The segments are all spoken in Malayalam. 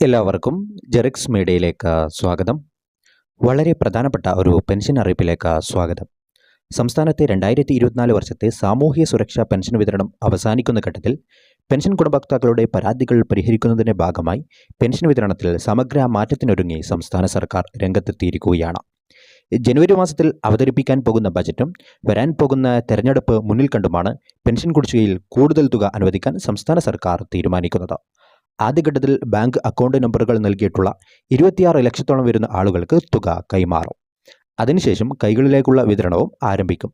എല്ലാവർക്കും ജെറിക്സ് മീഡിയയിലേക്ക് സ്വാഗതം. വളരെ പ്രധാനപ്പെട്ട ഒരു പെൻഷൻ അറിയിപ്പിലേക്ക് സ്വാഗതം. സംസ്ഥാനത്തെ രണ്ടായിരത്തി ഇരുപത്തിനാല് വർഷത്തെ സാമൂഹ്യ സുരക്ഷാ പെൻഷൻ വിതരണം അവസാനിക്കുന്ന ഘട്ടത്തിൽ പെൻഷൻ ഗുണഭോക്താക്കളുടെ പരാതികൾ പരിഹരിക്കുന്നതിന്റെ ഭാഗമായി പെൻഷൻ വിതരണത്തിൽ സമഗ്ര മാറ്റത്തിനൊരുങ്ങി സംസ്ഥാന സർക്കാർ രംഗത്തെത്തിയിരിക്കുകയാണ്. ജനുവരി മാസത്തിൽ അവതരിപ്പിക്കാൻ പോകുന്ന ബജറ്റും വരാൻ പോകുന്ന തെരഞ്ഞെടുപ്പ് മുന്നിൽ കണ്ടുമാണ് പെൻഷൻ കുടിശ്ശികയിൽ കൂടുതൽ തുക അനുവദിക്കാൻ സംസ്ഥാന സർക്കാർ തീരുമാനിക്കുന്നത്. ആദ്യഘട്ടത്തിൽ ബാങ്ക് അക്കൗണ്ട് നമ്പറുകൾ നൽകിയിട്ടുള്ള ഇരുപത്തിയാറ് ലക്ഷത്തോളം വരുന്ന ആളുകൾക്ക് തുക കൈമാറും. അതിനുശേഷം കൈകളിലേക്കുള്ള വിതരണവും ആരംഭിക്കും.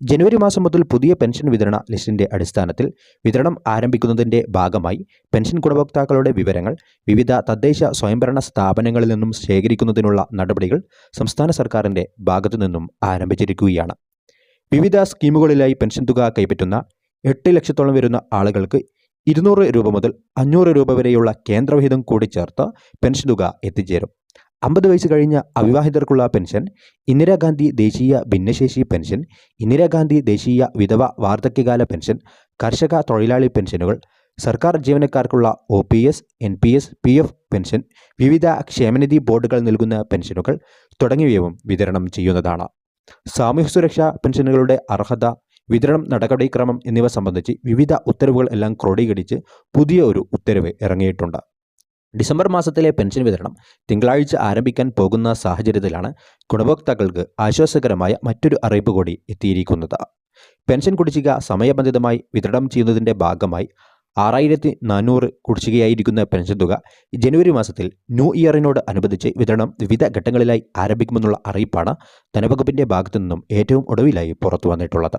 ജനുവരി മാസം മുതൽ പുതിയ പെൻഷൻ വിതരണ ലിസ്റ്റിന്റെ അടിസ്ഥാനത്തിൽ വിതരണം ആരംഭിക്കുന്നതിന്റെ ഭാഗമായി പെൻഷൻ ഗുണഭോക്താക്കളുടെ വിവരങ്ങൾ വിവിധ തദ്ദേശ സ്വയംഭരണ സ്ഥാപനങ്ങളിൽ നിന്നും ശേഖരിക്കുന്നതിനുള്ള നടപടികൾ സംസ്ഥാന സർക്കാരിന്റെ ഭാഗത്തു നിന്നും ആരംഭിച്ചിരിക്കുകയാണ്. വിവിധ സ്കീമുകളിലായി പെൻഷൻ തുക കൈപ്പറ്റുന്ന എട്ട് ലക്ഷത്തോളം വരുന്ന ആളുകൾക്ക് ഇരുന്നൂറ് രൂപ മുതൽ അഞ്ഞൂറ് രൂപ വരെയുള്ള കേന്ദ്രവിഹിതം കൂടി ചേർത്ത് പെൻഷൻ തുക എത്തിച്ചേരും. അമ്പത് വയസ്സ് കഴിഞ്ഞ അവിവാഹിതർക്കുള്ള പെൻഷൻ ഇന്ദിരാഗാന്ധി ദേശീയ ഭിന്നശേഷി പെൻഷൻ ഇന്ദിരാഗാന്ധി ദേശീയ വിധവ വാർദ്ധക്യകാല പെൻഷൻ കർഷക തൊഴിലാളി പെൻഷനുകൾ സർക്കാർ ജീവനക്കാർക്കുള്ള O P S N P S P F pension വിവിധ ക്ഷേമനിധി ബോർഡുകൾ നൽകുന്ന പെൻഷനുകൾ തുടങ്ങിയവയും വിതരണം ചെയ്യുന്നതാണ്. സാമൂഹ്യ സുരക്ഷാ പെൻഷനുകളുടെ അർഹത വിതരണം നടപടിക്രമം എന്നിവ സംബന്ധിച്ച് വിവിധ ഉത്തരവുകൾ എല്ലാം ക്രോഡീകരിച്ച് പുതിയ ഒരു ഉത്തരവ് ഇറങ്ങിയിട്ടുണ്ട്. ഡിസംബർ മാസത്തിലെ പെൻഷൻ വിതരണം തിങ്കളാഴ്ച ആരംഭിക്കാൻ പോകുന്ന സാഹചര്യത്തിലാണ് ഗുണഭോക്താക്കൾക്ക് ആശ്വാസകരമായ മറ്റൊരു അറിയിപ്പ് കൂടി എത്തിയിരിക്കുന്നത്. പെൻഷൻ കുടിശ്ശിക സമയബന്ധിതമായി വിതരണം ചെയ്യുന്നതിന്റെ ഭാഗമായി ആറായിരത്തി നാനൂറ് കുടിശ്ശികയായിരിക്കുന്ന പെൻഷൻ തുക ജനുവരി മാസത്തിൽ ന്യൂ ഇയറിനോട് അനുബന്ധിച്ച് വിതരണം വിവിധ ഘട്ടങ്ങളിലായി ആരംഭിക്കുമെന്നുള്ള അറിയിപ്പാണ് ധനവകുപ്പിന്റെ ഭാഗത്തു നിന്നും ഏറ്റവും ഒടുവിലായി പുറത്തു വന്നിട്ടുള്ളത്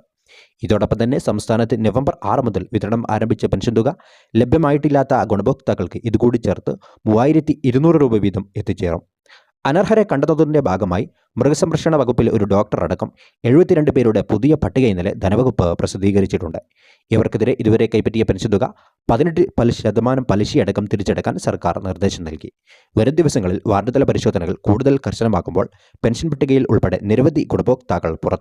ഇതോടൊപ്പം തന്നെ സംസ്ഥാനത്ത് നവംബർ ആറ് മുതൽ വിതരണം ആരംഭിച്ച പെൻഷൻ തുക ലഭ്യമായിട്ടില്ലാത്ത ഗുണഭോക്താക്കൾക്ക് ഇതുകൂടി ചേർത്ത് മൂവായിരത്തി ഇരുന്നൂറ് രൂപ വീതം എത്തിച്ചേരും. അനർഹരെ കണ്ടെത്തുന്നതിന്റെ ഭാഗമായി മൃഗസംരക്ഷണ വകുപ്പിലെ ഒരു ഡോക്ടർ അടക്കം എഴുപത്തിരണ്ട് പേരുടെ പുതിയ പട്ടിക ഇന്നലെ ധനവകുപ്പ് പ്രസിദ്ധീകരിച്ചിട്ടുണ്ട്. ഇവർക്കെതിരെ ഇതുവരെ കൈപ്പറ്റിയ പെൻഷൻ തുക പതിനെട്ട് പലിശ ശതമാനം പലിശയടക്കം തിരിച്ചെടുക്കാൻ സർക്കാർ നിർദ്ദേശം നൽകി. വരും ദിവസങ്ങളിൽ വാർഡുതല പരിശോധനകൾ കൂടുതൽ കർശനമാക്കുമ്പോൾ പെൻഷൻ പട്ടികയിൽ ഉൾപ്പെടെ നിരവധി ഗുണഭോക്താക്കൾ പുറത്ത്